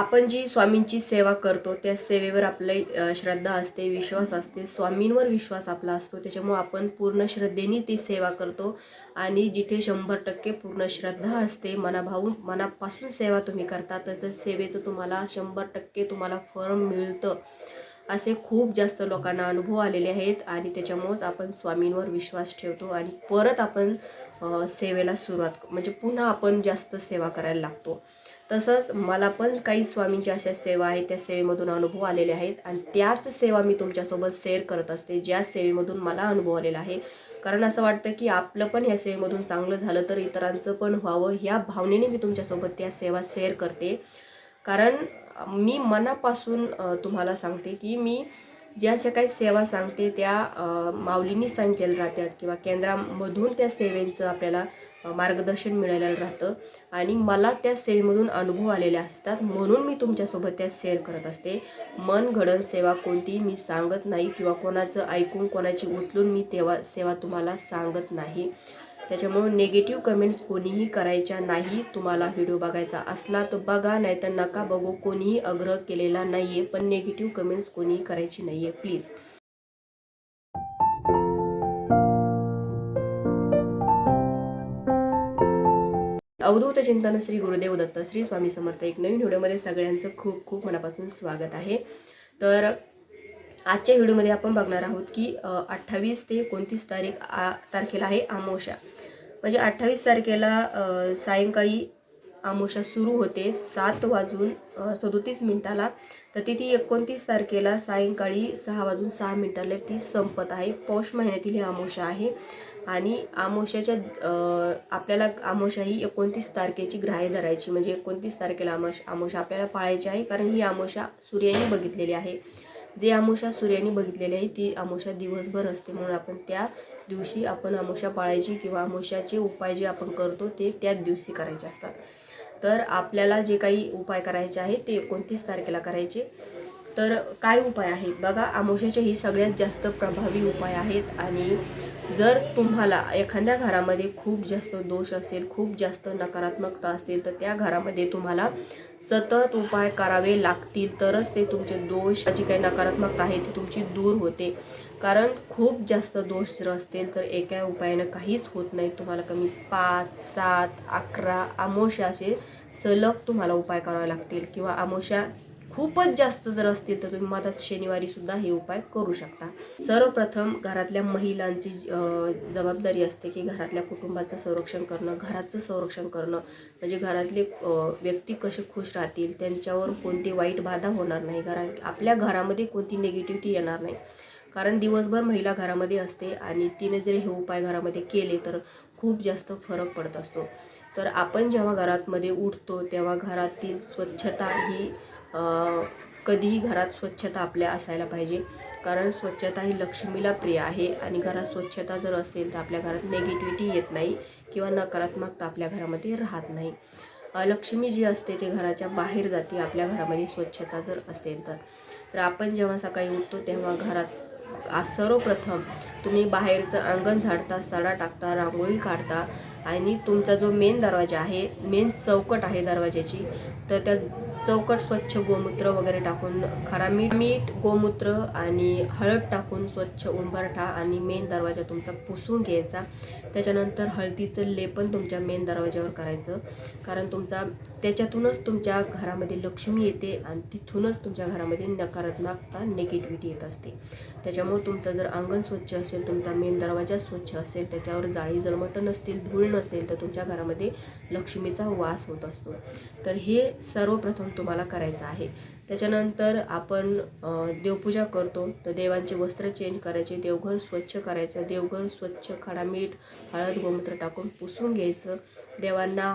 आपण जी स्वामींची सेवा करतो त्या सेवेवर आपली श्रद्धा असते विश्वास असते. स्वामींवर विश्वास आपला असतो. त्याच्यामुळं आपण पूर्ण श्रद्धेने ती सेवा करतो. आणि जिथे शंभर टक्के पूर्ण श्रद्धा असते मनाभावून मनापासून सेवा तुम्ही करता तर त्या सेवेचं तुम्हाला शंभर टक्के तुम्हाला फळ मिळतं. असे खूप जास्त लोकांना अनुभव आलेले आहेत. आणि त्याच्यामुळंच आपण स्वामींवर विश्वास ठेवतो. आणि परत आपण सेवेला सुरुवात म्हणजे पुन्हा आपण जास्त सेवा करायला लागतो. तसंच मला पण काही स्वामींच्या अशा सेवा आहेत त्या सेवेमधून अनुभव आलेले आहेत. आणि त्याच सेवा मी तुमच्यासोबत शेअर करत असते ज्या सेवेमधून मला अनुभव आलेला आहे. कारण असं वाटतं की आपलं पण ह्या सेवेमधून चांगलं झालं तर इतरांचं पण व्हावं ह्या भावनेने मी तुमच्यासोबत त्या सेवा शेअर करते. कारण मी मनापासून तुम्हाला सांगते की मी ज्या अशा काही सेवा सांगते त्या माऊलींनी सांगितलेल्या राहतात किंवा केंद्रामधून त्या सेवेचं आपल्याला मार्गदर्शन मिळालेलं राहतं. आणि मला त्या सेवेमधून अनुभव आलेले असतात. म्हणून मी तुमच्यासोबत त्या शेअर करत असते. मन घडण सेवा कोणती मी सांगत नाही किंवा कोणाचं ऐकून कोणाची उचलून मी तेव्हा सेवा तुम्हाला सांगत नाही. त्याच्यामुळे निगेटिव्ह कमेंट्स कोणीही करायच्या नाही. तुम्हाला व्हिडिओ बघायचा असला तर बघा नाहीतर नका बघू. कोणीही आग्रह केलेला नाही आहे पण निगेटिव्ह कमेंट्स कोणीही करायची नाही आहे प्लीज अवधूत चिंतन श्री गुरुदेव दत्त श्री स्वामी समर्थ एक नवीन व्हिडिओमध्ये सगळ्यांचं खूप खूप मनापासून स्वागत आहे. तर आजच्या व्हिडिओमध्ये आपण बघणार आहोत की अठ्ठावीस ते एकोणतीस तारीख आ तारखेला आहे आमोशा. म्हणजे अठ्ठावीस तारखेला सायंकाळी आमोशा सुरू होते सात वाजून सदोतीस मिनिटाला. तर ती ती एकोणतीस तारखेला सायंकाळी सहा वाजून सहा मिनिटाला ती संपत आहे. पौष महिन्यातील ही आमोशा आहे. आणि आमोशाच्या आपल्याला आमोशा ही एकोणतीस तारखेची ग्राह्य धरायची. म्हणजे एकोणतीस तारखेला आमोश आमोशा आपल्याला पाळायची आहे. कारण ही आमोशा सूर्याने बघितलेली आहे. जे आमोशा सूर्याने बघितलेली आहे ती आमोशा दिवसभर असते. म्हणून आपण त्या दिवशी आपण आमोशा पाळायची किंवा आमोशाचे उपाय जे आपण करतो ते त्याच दिवशी करायचे असतात. तर आपल्याला जे काही उपाय करायचे आहेत ते एकोणतीस तारखेला करायचे. तर काय उपाय आहेत? बघा आमोशाचे ही सगळ्यात जास्त प्रभावी उपाय आहेत. आणि जर तुम्हाला एखाद्या घरामध्ये खूप जास्त दोष असेल खूप जास्त नकारात्मकता असेल तर त्या घरामध्ये तुम्हाला सतत उपाय करावे लागतील. तरच ते तुमचे दोष जी काही नकारात्मकता आहे ती तुमची दूर होते. कारण खूप जास्त दोष जर असतील तर एका उपायानं काहीच होत नाही. तुम्हाला कमी पाच सात अकरा आमोशा असे सलग तुम्हाला उपाय करावे लागतील. किंवा आमोशा खूपच जास्त जर असतील तर तुम्ही मधात शनिवारी सुद्धा हे उपाय करू शकता. सर्वप्रथम घरातल्या महिलांची जबाबदारी असते की घरातल्या कुटुंबाचं संरक्षण करणं घराचं संरक्षण करणं. म्हणजे घरातले व्यक्ती कसे खुश राहतील त्यांच्यावर कोणती वाईट बाधा होणार नाही. घरा आपल्या घरामध्ये कोणती निगेटिव्हिटी येणार नाही. कारण दिवसभर महिला घरामध्ये असते आणि तिने जर हे उपाय घरामध्ये केले तर खूप जास्त फरक पडत असतो. तर आपण जेव्हा घरातमध्ये उठतो तेव्हा घरातील स्वच्छता ही कधीही घरात स्वच्छता आपल्या असायला पाहिजे. कारण स्वच्छता ही लक्ष्मीला प्रिय आहे आणि घरात स्वच्छता जर असेल तर आपल्या घरात नेगेटिव्हिटी येत नाही किंवा नकारात्मकता आपल्या घरामध्ये राहत नाही. लक्ष्मी जी असते ते घराच्या बाहेर जाते आपल्या घरामध्ये स्वच्छता जर असेल तर. तर आपण जेव्हा सकाळी उठतो तेव्हा घरात सर्वप्रथम तुम्ही बाहेरचं अंगण झाडता सडा टाकता रांगोळी काढता आणि तुमचा जो मेन दरवाजा आहे मेन चौकट आहे दरवाजाची तर त्या चौकट स्वच्छ गोमूत्र वगैरे टाकून खरा मीठ मीठ गोमूत्र आणि हळद टाकून स्वच्छ उंबरठा आणि मेन दरवाजा तुमचा पुसून घ्यायचा. त्याच्यानंतर हळदीचं लेपन तुमच्या मेन दरवाजावर करायचं. कारण तुमचा त्याच्यातूनच तुमच्या घरामध्ये लक्ष्मी येते आणि तिथूनच तुमच्या घरामध्ये नकारात्मकता निगेटिव्हिटी येत असते. त्याच्यामुळे तुमचं जर अंगण स्वच्छ असेल तुमचा मेन दरवाजा स्वच्छ असेल त्याच्यावर जाळी जळमट नसतील धूळ नसेल तर तुमच्या घरामध्ये लक्ष्मीचा वास होत असतो. तर हे सर्वप्रथम तुम्हाला करायचं आहे. त्याच्यानंतर आपण देवपूजा करतो. तर देवांचे वस्त्र चेंज करायचे देवघर स्वच्छ करायचं. देवघर स्वच्छ खडा मीठ हळद गोमूत्र टाकून पुसून घ्यायचं. देवांना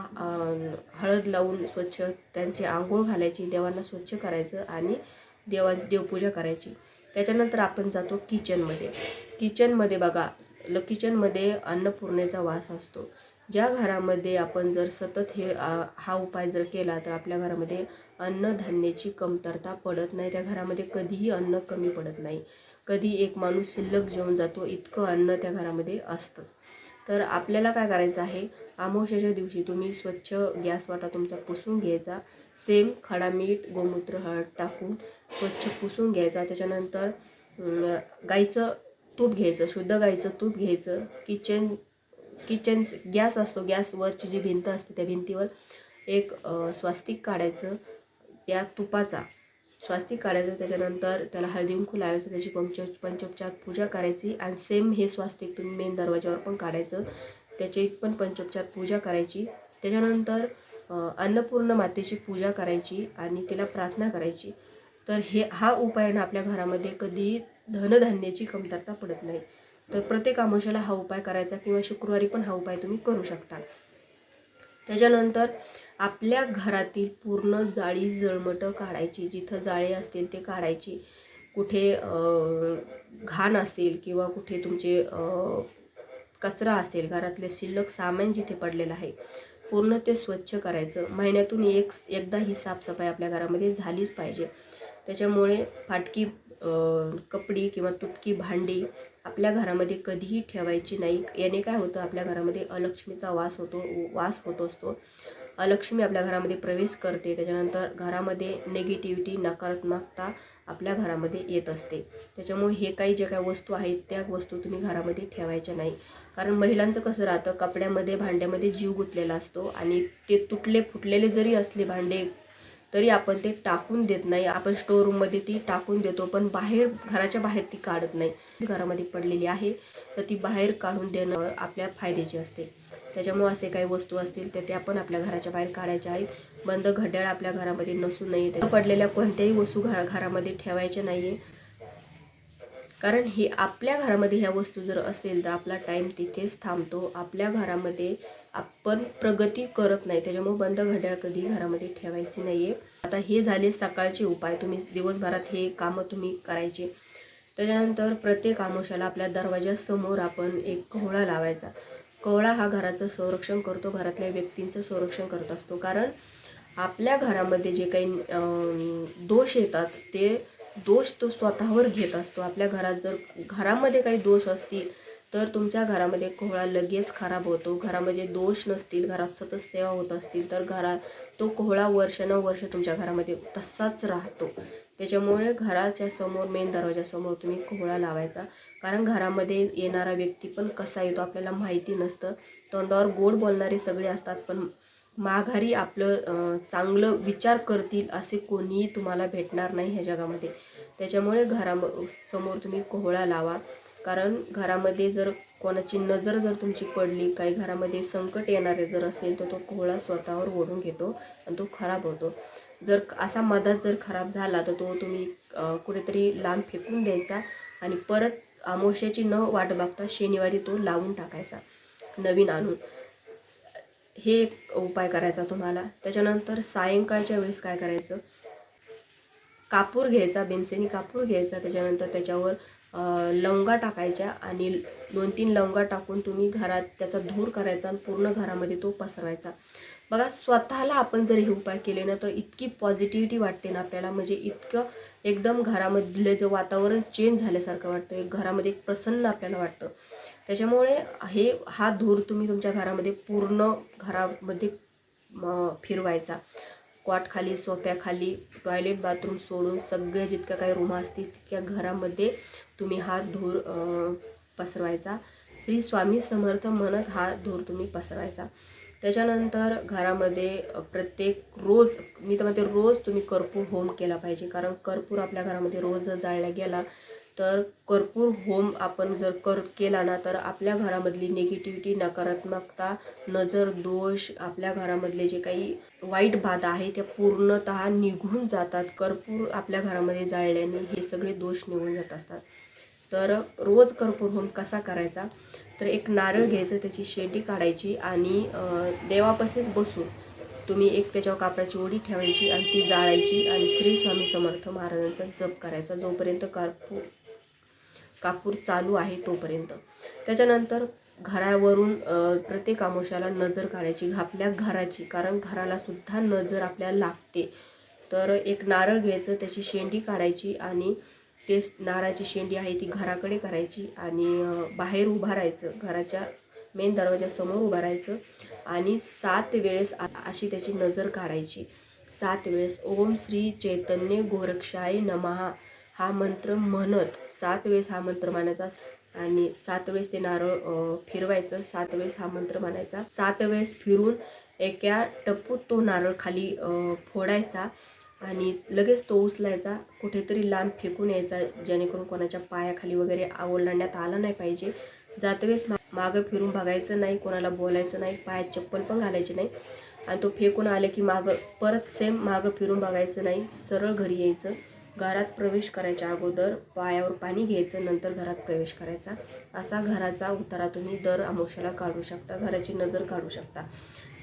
हळद लावून स्वच्छ त्यांची आंघोळ घालायची. देवांना स्वच्छ करायचं आणि देवा देवपूजा करायची. त्याच्यानंतर आपण जातो किचनमध्ये किचनमध्ये बघा ल किचनमध्ये अन्नपूर्णेचा वास असतो. ज्या घरामध्ये आपण जर सतत हे हा उपाय जर केला तर आपल्या घरामध्ये अन्नधान्याची कमतरता पडत नाही. त्या घरामध्ये कधीही अन्न कमी पडत नाही. कधी एक माणूस शिल्लक जेवून जातो इतकं अन्न त्या घरामध्ये असतंच. तर आपल्याला काय करायचं आहे? आमोशाच्या दिवशी तुम्ही स्वच्छ गॅस वाटा तुमचा पुसून घ्यायचा. सेम खडा मीठ गोमूत्र हळद टाकून स्वच्छ पुसून घ्यायचा. त्याच्यानंतर गाईचं तूप घ्यायचं शुद्ध गाईचं तूप घ्यायचं. किचन किचन गॅस असतो गॅसवरची जी भिंत असते त्या भिंतीवर एक स्वास्तिक काढायचं त्या तुपाचा स्वास्तिक काढायचं त्याच्यानंतर त्याला हळदी लावायचं त्याची पंच पंचोपचार पूजा करायची आणि सेम हे स्वास्तिक तुम्ही मेन दरवाजावर पण काढायचं. त्याची पण पंचोपचार पूजा करायची. त्याच्यानंतर अन्नपूर्ण मातेची पूजा करायची आणि तिला प्रार्थना करायची. तर हे हा उपाय ना आपल्या घरामध्ये कधी धनधान्याची कमतरता पडत नाही. तर प्रत्येक आमोशाला हा उपाय करायचा किंवा शुक्रवारी पण हा उपाय तुम्ही करू शकता. त्याच्यानंतर आपल्या घरातील पूर्ण जाळी जळमटं काढायची. जिथं जाळी असतील ते काढायची. कुठे घाण असेल किंवा कुठे तुमचे कचरा असेल घरातले शिल्लक सामान जिथे पडलेलं आहे पूर्ण ते स्वच्छ करायचं. महिन्यातून एक एकदा ही साफसफाई आपल्या घरामध्ये झालीच पाहिजे. त्याच्यामुळे फाटकी कपडी किंवा तुटकी भांडी आपल्या घरामध्ये कधीही ठेवायची नाही. याने काय होतं? आपल्या घरामध्ये अलक्ष्मीचा वास होतो वास होत असतो. अलक्ष्मी आपल्या घरामध्ये प्रवेश करते. त्याच्यानंतर घरामध्ये निगेटिव्हिटी नकारात्मकता आपल्या घरामध्ये येत असते. त्याच्यामुळे हे काही ज्या काही वस्तू आहेत त्या वस्तू तुम्ही घरामध्ये ठेवायच्या नाही. कारण महिलांचं कसं राहतं? कपड्यामध्ये भांड्यामध्ये जीव गुंतलेला असतो आणि ते तुटले फुटलेले जरी असले भांडे तरी आपण ते टाकून देत नाही. आपण स्टोर रूममध्ये ती टाकून देतो पण बाहेर घराच्या बाहेर ती काढत नाही. घरामध्ये पडलेली आहे तर ती बाहेर काढून देणं आपल्या फायद्याची असते. त्याच्यामुळे असे काही वस्तू असतील तर त्या पण आपल्या घराच्या बाहेर काढायच्या आहेत. बंद घड्याळ आपल्या घरामध्ये नसू नये. पडलेल्या कोणत्याही वस्तू घरा घरामध्ये ठेवायच्या नाही आहे कारण हे आपल्या घरामध्ये ह्या वस्तू जर असेल तर आपला टाईम तिथेच थांबतो. आपल्या घरामध्ये आपण प्रगती करत नाही. त्याच्यामुळे बंद घड्याळ कधी घरामध्ये ठेवायची नाही आहे आता हे झाले सकाळचे उपाय. तुम्ही दिवसभरात हे कामं तुम्ही करायचे. त्याच्यानंतर प्रत्येक आमोशाला आपल्या दरवाजासमोर आपण एक कोहळा लावायचा. कोहळा हा घराचं संरक्षण करतो. घरातल्या व्यक्तींचं संरक्षण करत असतो. कारण आपल्या घरामध्ये जे काही दोष येतात ते दोष तो स्वतःवर घेत असतो. आपल्या घरात जर घरामध्ये काही दोष असतील तर तुमच्या घरामध्ये कोहळा लगेच खराब होतो. घरामध्ये दोष नसतील घरात सतत सेवा होत असतील तर घरात तो कोहळा वर्षानुवर्ष तुमच्या घरामध्ये तसाच राहतो. त्याच्यामुळे घराच्या समोर मेन दरवाजासमोर तुम्ही कोहळा लावायचा. कारण घरामध्ये येणारा व्यक्ती पण कसा येतो आपल्याला माहिती नसतं. तोंडावर गोड बोलणारे सगळे असतात पण माघारी आपलं चांगलं विचार करतील असे कोणीही तुम्हाला भेटणार नाही ह्या जगामध्ये. त्याच्यामुळे घराम समोर तुम्ही कोहळा लावा. कारण घरामध्ये जर कोणाची नजर जर तुमची पडली काही घरामध्ये संकट येणारे जर असेल तर तो कोहळा स्वतःवर ओढून घेतो आणि तो खराब होतो. जर असा मधात जर खराब झाला तर तो तुम्ही कुठेतरी लांब फेकून द्यायचा आणि परत अमावश्याची न वाट बघता शनिवारी तो लावून टाकायचा नवीन आणून. हे एक उपाय करायचा तुम्हाला. त्याच्यानंतर सायंकाळच्या वेळेस काय करायचं? कापूर घ्यायचा भीमसेनी कापूर घ्यायचा त्याच्यानंतर त्याच्यावर लवंगा टाकायच्या आणि दोन तीन लवंगा टाकून तुम्ही घरात त्याचा धूर करायचा आणि पूर्ण घरामध्ये तो पसरवायचा बघा स्वतःला आपण जर हे उपाय केले ना तर इतकी पॉझिटिव्हिटी वाटते ना आपल्याला. म्हणजे इतकं एकदम घरामधले जे वातावरण चेंज झाल्यासारखं वाटतं. घरामध्ये एक प्रसन्न आपल्याला वाटतं. त्याच्यामुळे हे हा धूर तुम्ही तुमच्या घरामध्ये पूर्ण घरामध्ये फिरवायचा. क्वाटखाली सोफ्याखाली टॉयलेट बाथरूम सोडून सगळे जितक्या काही रूम असतील तितक्या घरामध्ये तुम्ही हा धूर पसरवायचा. श्री स्वामी समर्थ म्हणत हा धूर तुम्ही पसरवायचा. त्याच्यानंतर घरामध्ये प्रत्येक रोज मी तर म्हणते रोज तुम्ही कर्पूर होम केला पाहिजे. कारण कर्पूर आपल्या घरामध्ये रोज जर जाळला गेला तर कर्पूर होम आपण जर कर केला ना तर आपल्या घरामधली निगेटिव्हिटी नकारात्मकता नजर दोष आपल्या घरामधले जे काही वाईट बाधा आहे त्या पूर्णतः निघून जातात. कर्पूर आपल्या घरामध्ये जाळल्याने हे सगळे दोष निघून जात असतात. तर रोज कर्पूर होम कसा करायचा? तर एक नारळ घ्यायचं त्याची शेंडी काढायची आणि देवापासेच बसून तुम्ही एक त्याच्यावर कापडाची ओढी ठेवायची आणि ती जाळायची आणि श्री स्वामी समर्थ महाराजांचा जप करायचा. जोपर्यंत कापूर कापूर चालू आहे तोपर्यंत. त्याच्यानंतर घरावरून प्रत्येक आमोशाला नजर काढायची आपल्या घराची कारण घराला सुद्धा नजर आपल्याला लागते. तर एक नारळ घ्यायचं त्याची शेंडी काढायची आणि तेच नारळाची शेंडी आहे ती घराकडे करायची आणि बाहेर उभा राहायचं. घराच्या मेन दरवाजासमोर उभा राहायचं आणि सात वेळेस अशी त्याची नजर काढायची. सात वेळेस ओम श्री चैतन्य गोरक्षाय नमहा हा मंत्र म्हणत सात वेळेस हा मंत्र म्हणायचा आणि सात वेळेस ते नारळ फिरवायचं. सात वेळेस हा मंत्र म्हणायचा सात वेळेस फिरून एका टप्पूत तो नारळ खाली फोडायचा आणि लगेच तो उचलायचा कुठेतरी लांब फेकून यायचा जेणेकरून कोणाच्या पायाखाली वगैरे ओलांडण्यात आला नाही पाहिजे. जातवेळेस मा मागं फिरून बघायचं नाही कोणाला बोलायचं नाही पायात चप्पल पण घालायची नाही. आणि तो फेकून आले की मागं परत सेम मागं फिरून बघायचं नाही सरळ घरी यायचं. घरात प्रवेश करायच्या अगोदर पायावर पाणी घ्यायचं नंतर घरात प्रवेश करायचा. असा घराचा उतारा तुम्ही दर अमावस्याला काढू शकता घराची नजर काढू शकता.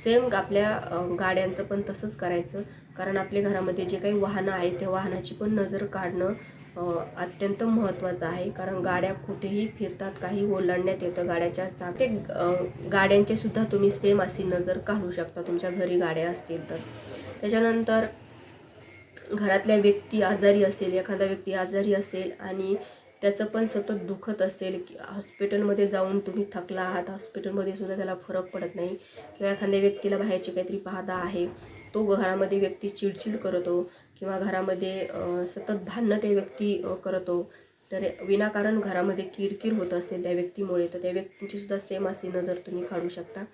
सेम आपल्या गाड्यांचं पण तसंच करायचं. कारण आपल्या घरामध्ये जे काही वाहनं आहेत त्या वाहनाची पण नजर काढणं अत्यंत महत्त्वाचं आहे. कारण गाड्या कुठेही फिरतात काही ओलांडण्यात येतं गाड्याच्या चाक ते गाड्यांचे सुद्धा तुम्ही सेम अशी नजर काढू शकता तुमच्या घरी गाड्या असतील तर. त्याच्यानंतर घरातल्या व्यक्ती आजारी असेल एखादा व्यक्ती आजारी असेल आणि त्याचं पण सतत दुखत असेल की हॉस्पिटलमध्ये जाऊन तुम्ही थकला आहात हॉस्पिटलमध्ये सुद्धा त्याला फरक पडत नाही किंवा एखाद्या व्यक्तीला बाहेरची काहीतरी पाहता आहे तो घरामध्ये व्यक्ती चिडचिड करतो किंवा घरामध्ये सतत भांडणं त्या व्यक्ती करतो. तर विनाकारण घरामध्ये किरकिर होत असेल त्या व्यक्तीमुळे. तर त्या व्यक्तीची सुद्धा सेम अशी नजर तुम्ही काढू शकता.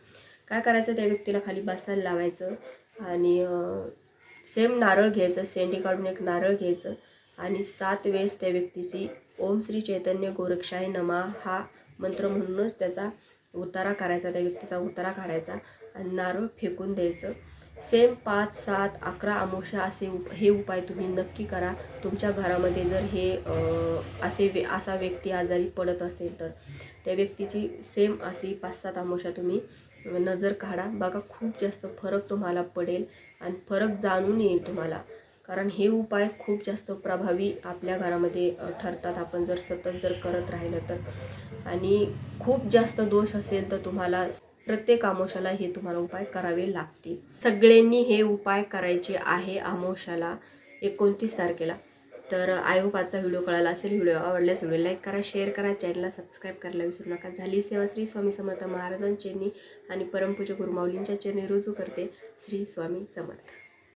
काय करायचं त्या व्यक्तीला खाली बसायला लावायचं आणि सेम नारळ घ्यायचं सेंडी काढून एक नारळ घ्यायचं आणि सात वेळेस त्या व्यक्तीची ओम श्री चैतन्य गोरक्षाय नमा हा मंत्र म्हणूनच त्याचा उतारा करायचा त्या व्यक्तीचा उतारा काढायचा आणि नारळ फेकून द्यायचं. सेम पाच सात अकरा अमावस्या असे उप हे उपाय तुम्ही नक्की करा. तुमच्या घरामध्ये जर हे असे वे असा व्यक्ती आजारी पडत असेल तर त्या व्यक्तीची सेम अशी पाच सात अमावस्या तुम्ही नजर काढा. बघा खूप जास्त फरक तुम्हाला पडेल आणि फरक जाणून येईल तुम्हाला. कारण हे उपाय खूप जास्त प्रभावी आपल्या घरामध्ये ठरतात. आपण जर सतत जर करत राहिलं तर. आणि खूप जास्त दोष असेल तर तुम्हाला प्रत्येक आमोशाला हे तुम्हाला उपाय करावे लागतील. सगळ्यांनी हे उपाय करायचे आहे आमोशाला एकोणतीस तारखेला. तर आयोग आजचा व्हिडिओ कळाला असेल व्हिडिओ आवडल्यास व्हिडिओ लाईक करा शेअर करा चॅनलला सबस्क्राईब करायला विसरू नका. झाली सेवा श्री स्वामी समर्थ महाराजांचेनी आणि परमपूज्य गुरुमाऊलींच्या चरणी रुजू करते श्री स्वामी समर्थ.